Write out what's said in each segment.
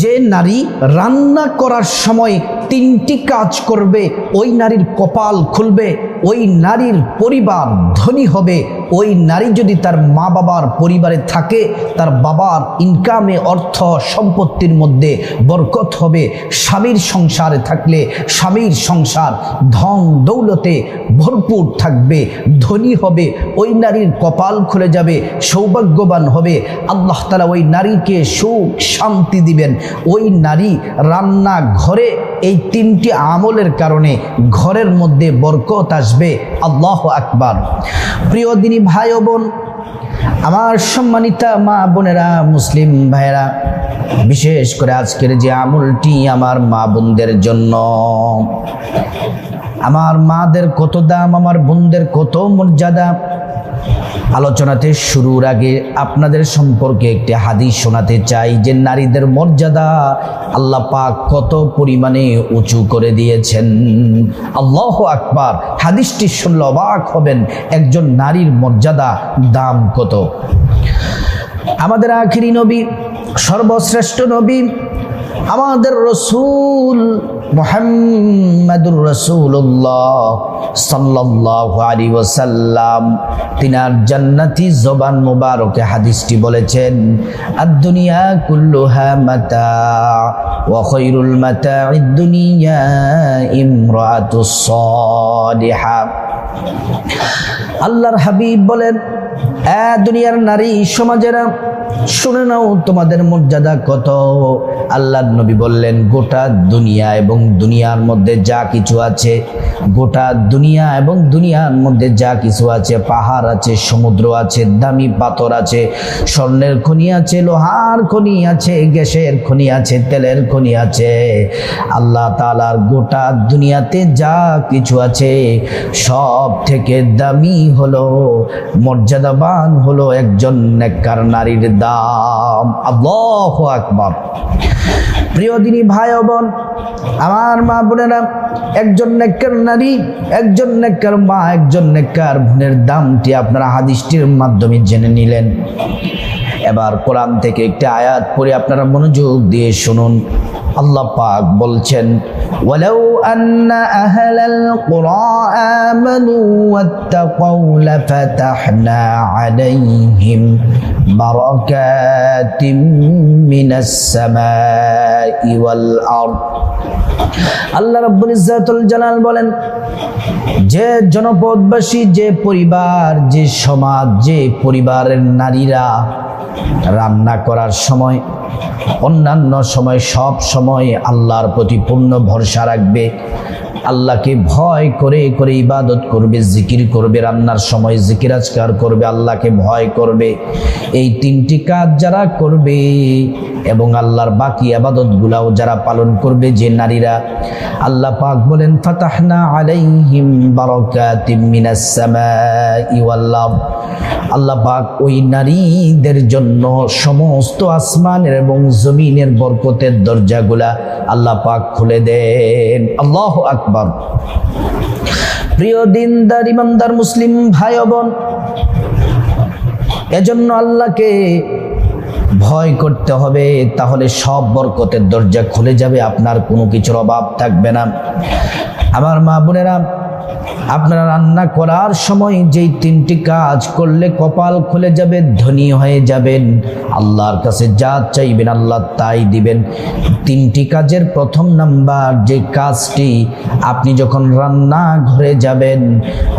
যে নারী রান্না করার সময় তিনটি কাজ করবে, ওই নারীর কপাল খুলবে, ওই নারীর পরিবার ধনী হবে। ওই নারী যদি তার মা বাবার পরিবারে থাকে, তার বাবার ইনকামে অর্থ সম্পত্তির মধ্যে বরকত হবে। স্বামীর সংসারে থাকলে স্বামীর সংসার ধন দৌলতে ভরপুর থাকবে, ধনী হবে, ওই নারীর কপাল খুলে যাবে, সৌভাগ্যবান হবে। আল্লাহ তালা ওই নারীকে সুখ, শান্তি দিবেন। ওই নারী রান্না ঘরে এই তিনটি আমলের কারণে ঘরের মধ্যে বরকত আসবে। আল্লাহ আকবার। প্রিয় দিনী ভাই বোন, আমার সম্মানিতা মা বোনেরা, মুসলিম ভাইয়েরা, বিশেষ করে আজকের যে আমলটি আমার মা বোনদের জন্য। আমার মাদের কত দাম, আমার বোনদের কত মর্যাদা আলোচনাতে শুরুর আগে আপনাদের সম্পর্কে একটি হাদিস শোনাতে চাই যে নারীদের মর্যাদা আল্লাহ পাক কত পরিমাণে উঁচু করে দিয়েছেন। আল্লাহ আকবার। হাদিসটি শুনলে অবাক হবেন, একজন নারীর মর্যাদা দাম কত? আমাদের আখিরি নবী, সর্বশ্রেষ্ঠ নবী আমাদের রসুল মোহাম্মদুর রসুল্লাহ সাল্লাহ আলী ওসাল্লাম তিনার জান্নাতি জবান মুবারকে হাদিসটি বলেছেন আদুনিয়া কুল্লুহা মাতা ওয়া খৈরুল মাতা দুনিয়া ইমরাতুস সালিহা। আল্লাহর হাবিব বলেন দুনিয়ার নারী, সমাজেরা, শুনে নাও তোমাদের মর্যাদা কত। আল্লাহ নবী বললেন, গোটা দুনিয়া এবং দুনিয়ার মধ্যে যা কিছু আছে, গোটা দুনিয়া এবং দুনিয়ার মধ্যে যা কিছু আছে, পাহাড় আছে, সমুদ্র আছে, দামি পাথর আছে, স্বর্ণের খনি আছে, লোহার খনি আছে, গ্যাসের খনি আছে, তেলের খনি আছে। আল্লাহ তালার গোটা দুনিয়াতে যা কিছু আছে, সব থেকে দামি হলো মর্যাদাবান হলো একজন নেককার নারীর দাম। আল্লাহ আকবর। প্রিয় দিনী ভাই বোন, আমার মা বোনেরা, একজন নেককার নারী, একজন নেককার মা, একজন নেককার বোনের দামটি আপনারা হাদিসটির মাধ্যমে জেনে নিলেন। এবার কোরআন থেকে একটি আয়াত পড়ে আপনারা মনোযোগ দিয়ে শুনুন আল্লাহ পাক বলছেন ولو أن أهل القرى آمنوا واتقوا لفتحنا عليهم بركات من السماء والأرض আল্লাহ রাব্বুল ইজ্জাতুল জালাল বলেন যে জনপদবাসী যে পরিবার যে সমাজ যে পরিবারের নারীরা রান্না করার সময় অন্যান্য সময় সব সময় আল্লাহর প্রতি পূর্ণ ভরসা রাখবে। আল্লাহকে ভয় করে করে ইবাদত করবে, জিকির করবে, রান্নার সময় জিকির আজকার করবে, আল্লাহকে ভয় করবে। এই তিনটি কাজ যারা করবে এবং আল্লাহর বাকি আবাদতগুলাও যারা পালন করবে, যে নারীরা আল্লাহ পাক বলেন, ফাতাহনা আলাইহিম বারাকাতিম মিনাস সামাই ওয়াল আল্লাহ পাক ওই নারীদের জন্য সমস্ত আসমানের এবং জমিনের বরকতের দরজাগুলা আল্লাহ পাক খুলে দেন। আল্লাহ আকবার। প্রিয় দিনদার, ইমানদার মুসলিম ভাই বোন, এজন্য আল্লাহকে ভয় করতে হবে, তাহলে সব বরকতের দরজা খুলে যাবে, আপনার কোনো কিছুর অভাব থাকবে না। আমার মা বোনেরা আপনারা রান্না করার সময় যেই তিনটি কাজ করলে কপাল খুলে যাবে, ধনী হয়ে যাবেন। আল্লাহর কাছে যা চাইবেন আল্লাহ তাই দিবেন। তিনটি কাজের প্রথম নাম্বার যে কাজটি, আপনি যখন রান্না ঘরে যাবেন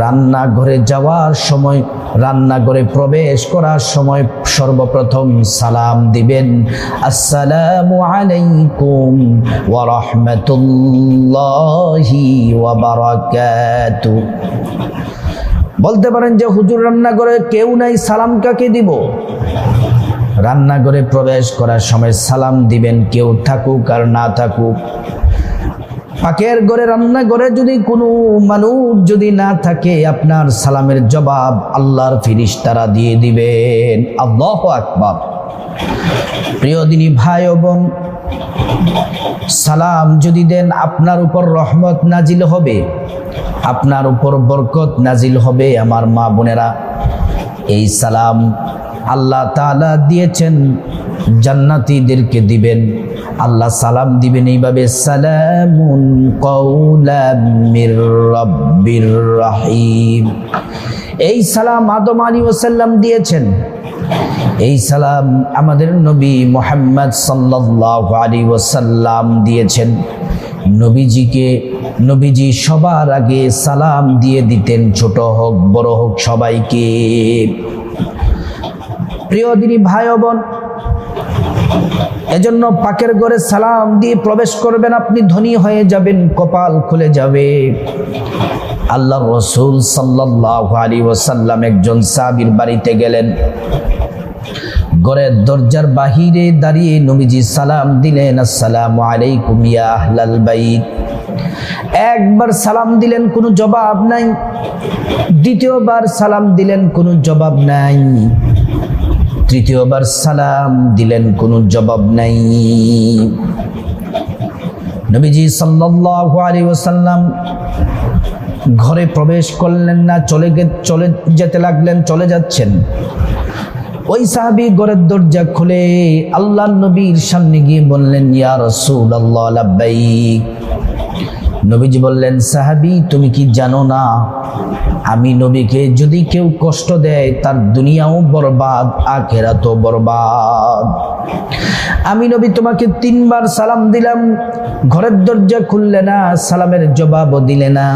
রান্না ঘরে যাওয়ার সময়, রান্নাঘরে প্রবেশ করার সময় সর্বপ্রথম সালাম দিবেন। আসসালামু আলাইকুম ওয়া রাহমাতুল্লাহি ওয়া বলতে পারেন যে হুজুর রান্নাঘরে কেউ নাই, সালাম কাকে দিব? রান্নাঘরে প্রবেশ করার সময় সালাম দিবেন, কেউ থাকুক আর না থাকুক। পাকের ঘরে রান্না ঘরে যদি কোনো মানুষ যদি না থাকে, আপনার সালামের জবাব আল্লাহর ফিরিস তারা দিয়ে দিবেন। আল্লাহ আকবার। প্রিয় দিনী ভাই বোন সালাম যদি দেন, আপনার উপর রহমত নাজিল হবে, আপনার উপর বরকত নাজিল হবে আমার মা বোনেরা। এই সালাম আল্লাহ তাআলা দিয়েছেন, জান্নাতীদেরকে দিবেন। আল্লাহ সালাম দিবেন এইভাবে, সালামুন কওলাম মির রাহিম। এই সালাম আদম আলী ওসাল্লাম দিয়েছেন। এই সালাম আমাদের নবী মোহাম্মদ সাল্লাহ আলী ওয়াসাল্লাম দিয়েছেন। নবীজিকে, নবীজি সবার আগে সালাম দিয়ে দিতেন, ছোট হোক, বড় হোক সবাইকে। প্রিয় দিনী ভাই বোন এজন্য পাকের ঘরে সালাম দিয়ে প্রবেশ করবেন, আপনি ধনী হয়ে যাবেন, কপাল খুলে যাবে। আল্লাহ রসুল সাল্লাহ আলী ওসাল্লাম একজন সাবির বাড়িতে গেলেন। ঘরের দরজার বাহিরে দাঁড়িয়ে নবীজি সালাম দিলেন, আসসালামু আলাইকুম ইয়া বাইত। একবার সালাম দিলেন, কোনো জবাব নাই। দ্বিতীয়বার সালাম দিলেন, কোনো জবাব নাই। তৃতীয়বার সালাম দিলেন, কোনো জবাব নাই। নবীজি সাল্লাল্লাহু আলাইহি ওয়াসাল্লাম ঘরে প্রবেশ করলেন না, চলে চলে যেতে লাগলেন, চলে যাচ্ছেন। ওই সাহাবী ঘরের দরজা খুলে আল্লাহ নবীর সামনে গিয়ে বললেন, ইয়া রাসূলুল্লাহ, লাব্বাইক। নবীজি বললেন, সাহাবী, তুমি কি জানো না? আমি নবীকে যদি কেউ কষ্ট দেয়, তার দুনিয়াও বরবাদ আখেরা তো বরবাদ। আমি নবী তোমাকে তিনবার সালাম দিলাম, ঘরের দরজা খুললে না, সালামের জবাবও দিলে না।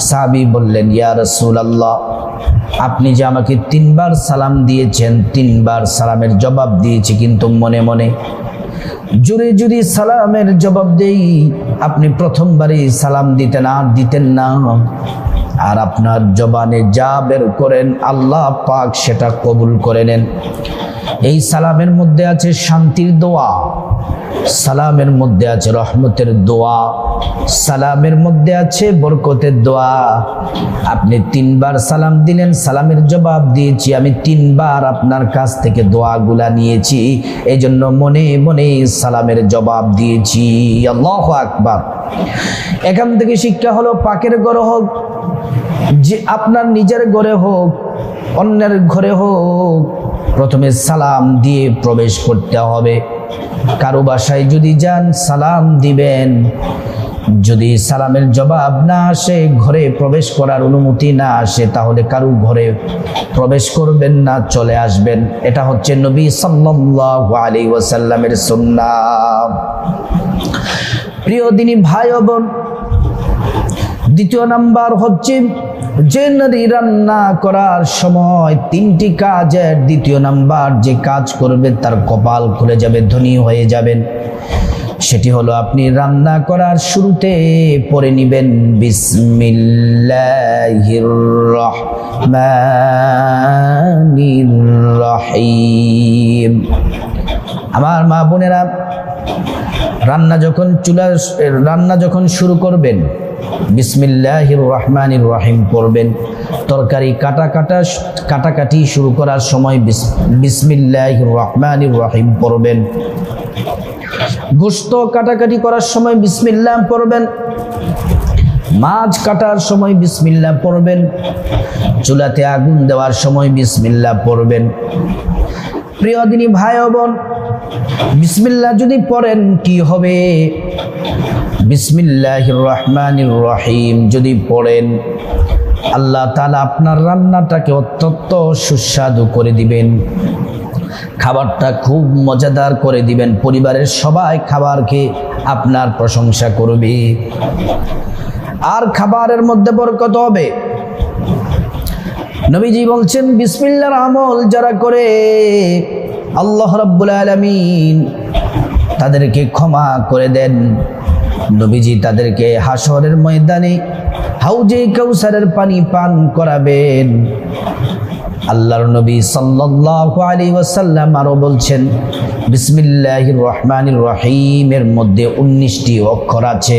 সাহাবী বললেন, ইয়া রাসূলুল্লাহ, আপনি যে আমাকে তিনবার সালাম দিয়েছেন, তিনবার সালামের জবাব দিয়েছি কিন্তু মনে মনে জুড়ে জুড়ে সালামের জবাব দেই। আপনি প্রথমবারই সালাম দিতেন, আর দিতেন না। আর আপনার জবানে যা বের করেন, আল্লাহ পাক সেটা কবুল করে নেন। এই সালামের মধ্যে আছে শান্তির দোয়া, সালামের মধ্যে আছে রহমতের দোয়া, সালামের মধ্যে আছে বরকতের দোয়া। আপনি তিনবার সালাম দিলেন, সালামের জবাব দিয়েছি, আমি তিনবার আপনার কাছ থেকে দোয়াগুলা নিয়েছি এই জন্য মনে মনে সালামের জবাব দিয়েছি। আল্লাহ আকবার। এখান থেকে শিক্ষা হলো পাকের ঘর হোক, যে আপনার নিজের ঘরে হোক, অন্যের ঘরে হোক প্রথমে সালাম দিয়ে প্রবেশ করতে হবে। কারও বাসায় যদি যান, সালাম দিবেন। যদি সালামের জবাব না আসে, ঘরে প্রবেশ করার অনুমতি না আসে, তাহলে কারও ঘরে প্রবেশ করবেন না, চলে আসবেন। এটা হচ্ছে নবী সাল্লাল্লাহু আলাইহি ওয়াসাল্লামের সুন্নাহ। প্রিয় দিনী ভাই বোন, দ্বিতীয় নাম্বার হচ্ছে যে রান্না করার সময় তিনটি কাজের দ্বিতীয় নাম্বার যে কাজ করবে তার কপাল খুলে যাবে, ধনী হয়ে যাবেন। সেটি হলো আপনি রান্না করার শুরুতে পড়ে নিবেন রহিম। আমার মা বোনেরা, রান্না যখন চুলা, রান্না যখন শুরু করবেন বিসমিল্লাহির রহমানির রহিম পড়বেন। তরকারি কাটা কাটা কাটাকাটি শুরু করার সময় বিস- বিসমিল্লাহির রহমানির রহিম পড়বেন। গোস্ত কাটাকাটি করার সময় বিসমিল্লাহ পড়বেন। মাছ কাটার সময় বিসমিল্লাহ পড়বেন। চুলাতে আগুন দেওয়ার সময় বিসমিল্লাহ পড়বেন। প্রিয় দিনী ভাই বোন, বিসমিল্লাহ যদি পড়েন কি হবে? বিসমিল্লাহ রহমানির রহিম যদি পড়েন, আল্লাহ তালা আপনার রান্নাটাকে অত্যন্ত সুস্বাদু করে দিবেন। খাবারটা খুব মজাদার করে দিবেন। পরিবারের সবাই খাবারকে আপনার প্রশংসা করবে। আর খাবারের মধ্যে বরকত হবে। নবীজি বলছেন, বিসমিল্লার আমল যারা করে, আল্লাহ রাব্বুল আলামিন তাদেরকে ক্ষমা করে দেন। নবীজি তাদেরকে হাসরের ময়দানে হাউজে কৌসারের পানি পান করাবেন। আল্লাহর নবী সাল্লাল্লাহু আলাইহি ওয়াসাল্লাম আরও বলছেন, বিসমিল্লাহির রহমানির রহিমের মধ্যে 19টি অক্ষর আছে।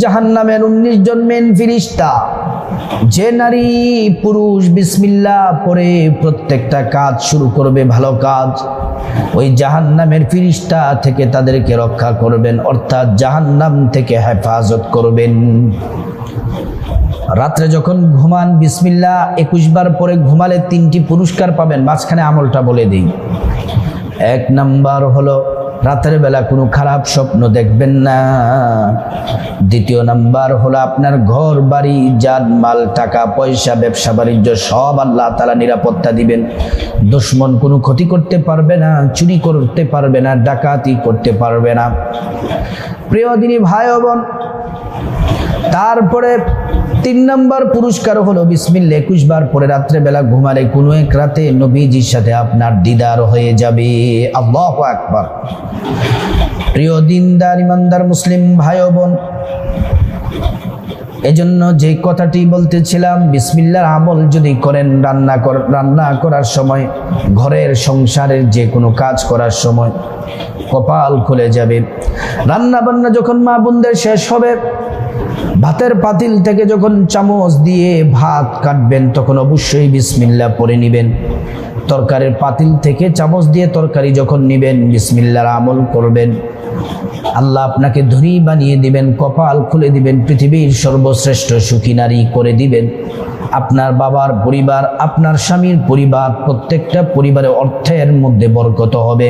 জাহান্নামের 19 জন মেন ফিরিস্তা যে নারী পুরুষ বিসমিল্লা পরে প্রত্যেকটা কাজ শুরু করবে, ভালো কাজ। ওই জাহান্নামের ফিরিস্তা থেকে তাদেরকে রক্ষা করবেন, অর্থাৎ জাহান্নাম থেকে হেফাজত করবেন। রাত্রে যখন ঘুমান বিসমিল্লা একুশ বার পরে ঘুমালে তিনটি পুরস্কার পাবেন, মাঝখানে আমলটা বলে দিই। এক নাম্বার হলো রাতের বেলা কোনো খারাপ স্বপ্ন দেখবেন না। দ্বিতীয় নাম্বার হলো আপনার ঘর, বাড়ি যান মাল, টাকা, পয়সা, ব্যবসা, বাণিজ্য, সব আল্লাহ তালা নিরাপত্তা দিবেন। দুশ্মন কোনো ক্ষতি করতে পারবে না, চুরি করতে পারবে না, ডাকাতি করতে পারবে না। প্রিয় দিনী ভাই বোন, তারপরে তিন নম্বর পুরস্কার হলো বিসমিল্লা একুশ বার পরে রাত্রেবেলা ঘুমালে কোনো এক রাতে নবীজির সাথে আপনার দিদার হয়ে যাবে। আল্লাহ আকবার। প্রিয় দিনদার, ইমানদার, মুসলিম ভাই বোন এজন্য যে কথাটি বলতেছিলাম, বিসমিল্লার আমল যদি করেন রান্না রান্না করার সময়, ঘরের সংসারের যে কোনো কাজ করার সময় কপাল খুলে যাবে। রান্না বান্না যখন মা বোনদের শেষ হবে, ভাতের পাতিল থেকে যখন চামচ দিয়ে ভাত কাটবেন, তখন অবশ্যই বিসমিল্লা পরে নিবেন। তরকারির পাতিল থেকে চামচ দিয়ে তরকারি যখন নিবেন, বিসমিল্লার আমল করবেন। আল্লাহ আপনাকে ধনী বানিয়ে দিবেন, কপাল খুলে দিবেন, পৃথিবীর সর্বশ্রেষ্ঠ সুখী নারী করে দিবেন। আপনার বাবার পরিবার, আপনার স্বামীর পরিবার, প্রত্যেকটা পরিবারের অর্থের মধ্যে বরকত হবে।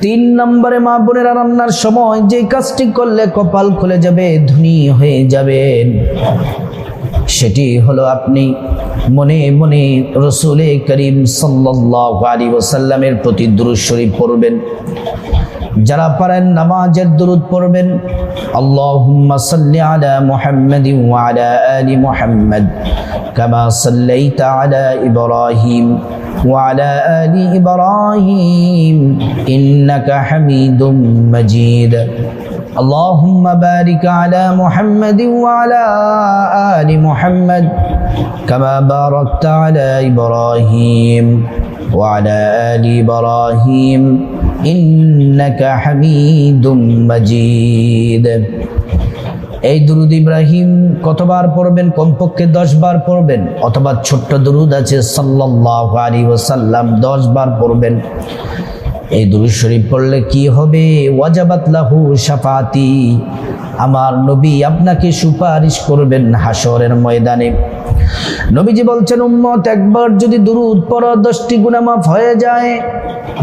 তিন নম্বরে মা বোনেরা রান্নার সময় যে কাজটি করলে কপাল খুলে যাবে, ধনী হয়ে যাবেন। সেটি হলো আপনি মনে মনে রসুলে করিম সাল্লাহ আলী ওসাল্লামের প্রতি দুরুদ শরীফ পড়বেন। যারা পারেন নামাজের দুরুদ পড়বেন। আল্লাহ সাল্লি আলা মুহাম্মাদি ওয়া আলা আলি মুহাম্মাদ কামা সাল্লাইতা আলা ইব্রাহিম ওয়া আলা আলি اللهم بارك على محمد وعلى آل محمد كما باركت على إبراهيم وعلى آل إبراهيم إنك حميد مجيد এই দুরুদ ইব্রাহিম কতবার পড়বেন কমপক্ষে দশ বার পড়বেন অথবা ছোট্ট দুরুদ আছে সাল্লাল্লাহু আলাইহি ওয়াসাল্লাম দশ বার পড়বেন এই দুরুদ শরীফ পড়লে কি হবে? ওয়াজাবাত লাহু শাফাতি। আমার নবী আপনাকে সুপারিশ করবেন হাসরের ময়দানে। নবীজি বলছেন, উম্মত, একবার যদি দুরুদ পড়ো, দশটি গুনামাফ হয়ে যায়।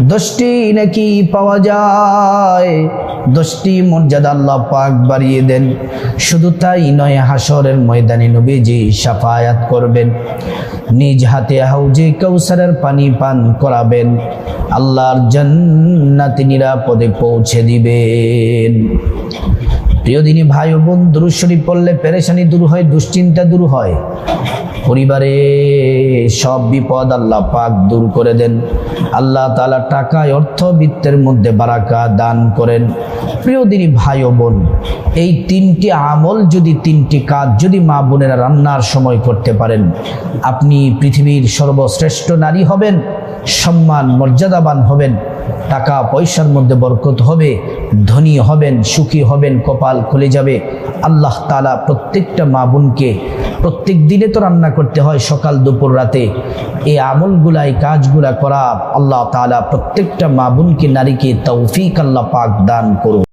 দশটি নাকি পাওয়া যায়। দশটি মর্যাদা আল্লাহ পাক বাড়িয়ে দেন। শুধু তাই নয় হাসরের ময়দানে নবীজি সাফায়াত করবেন। নিজ হাতে হাউজে কৌসারের পানি পান করাবেন। আল্লাহর জান্নাতে নিরাপদে পৌঁছে দিবেন। প্রিয় দিনী ভাই ও বোন দুরুদ শরীফ পড়লে পেরেশানি দূর হয়, দুশ্চিন্তা দূর হয়। পরিবারে সব বিপদ আল্লাহ পাক দূর করে দেন। আল্লাহ তালা টাকায়, অর্থ, বৃত্তের মধ্যে বারাকা দান করেন। প্রিয় দিনী ভাই ও বোন, এই তিনটি আমল যদি, তিনটি কাজ যদি মা বোনেরা রান্নার সময় করতে পারেন, আপনি পৃথিবীর সর্বশ্রেষ্ঠ নারী হবেন, সম্মান, মর্যাদাবান হবেন। টাকা পয়সার মধ্যে বরকত হবে, ধনী হবেন, সুখী হবেন, কপাল খুলে যাবে। আল্লাহ তালা প্রত্যেকটা মা বোনকে প্রত্যেক দিনে তো রান্না করতে হয় সকাল, দুপুর, রাতে। এই আমলগুলা এই কাজগুলা করা আল্লাহ তালা প্রত্যেকটা মা বোনকে, নারীকে তৌফিক আল্লাহ পাক দান করুন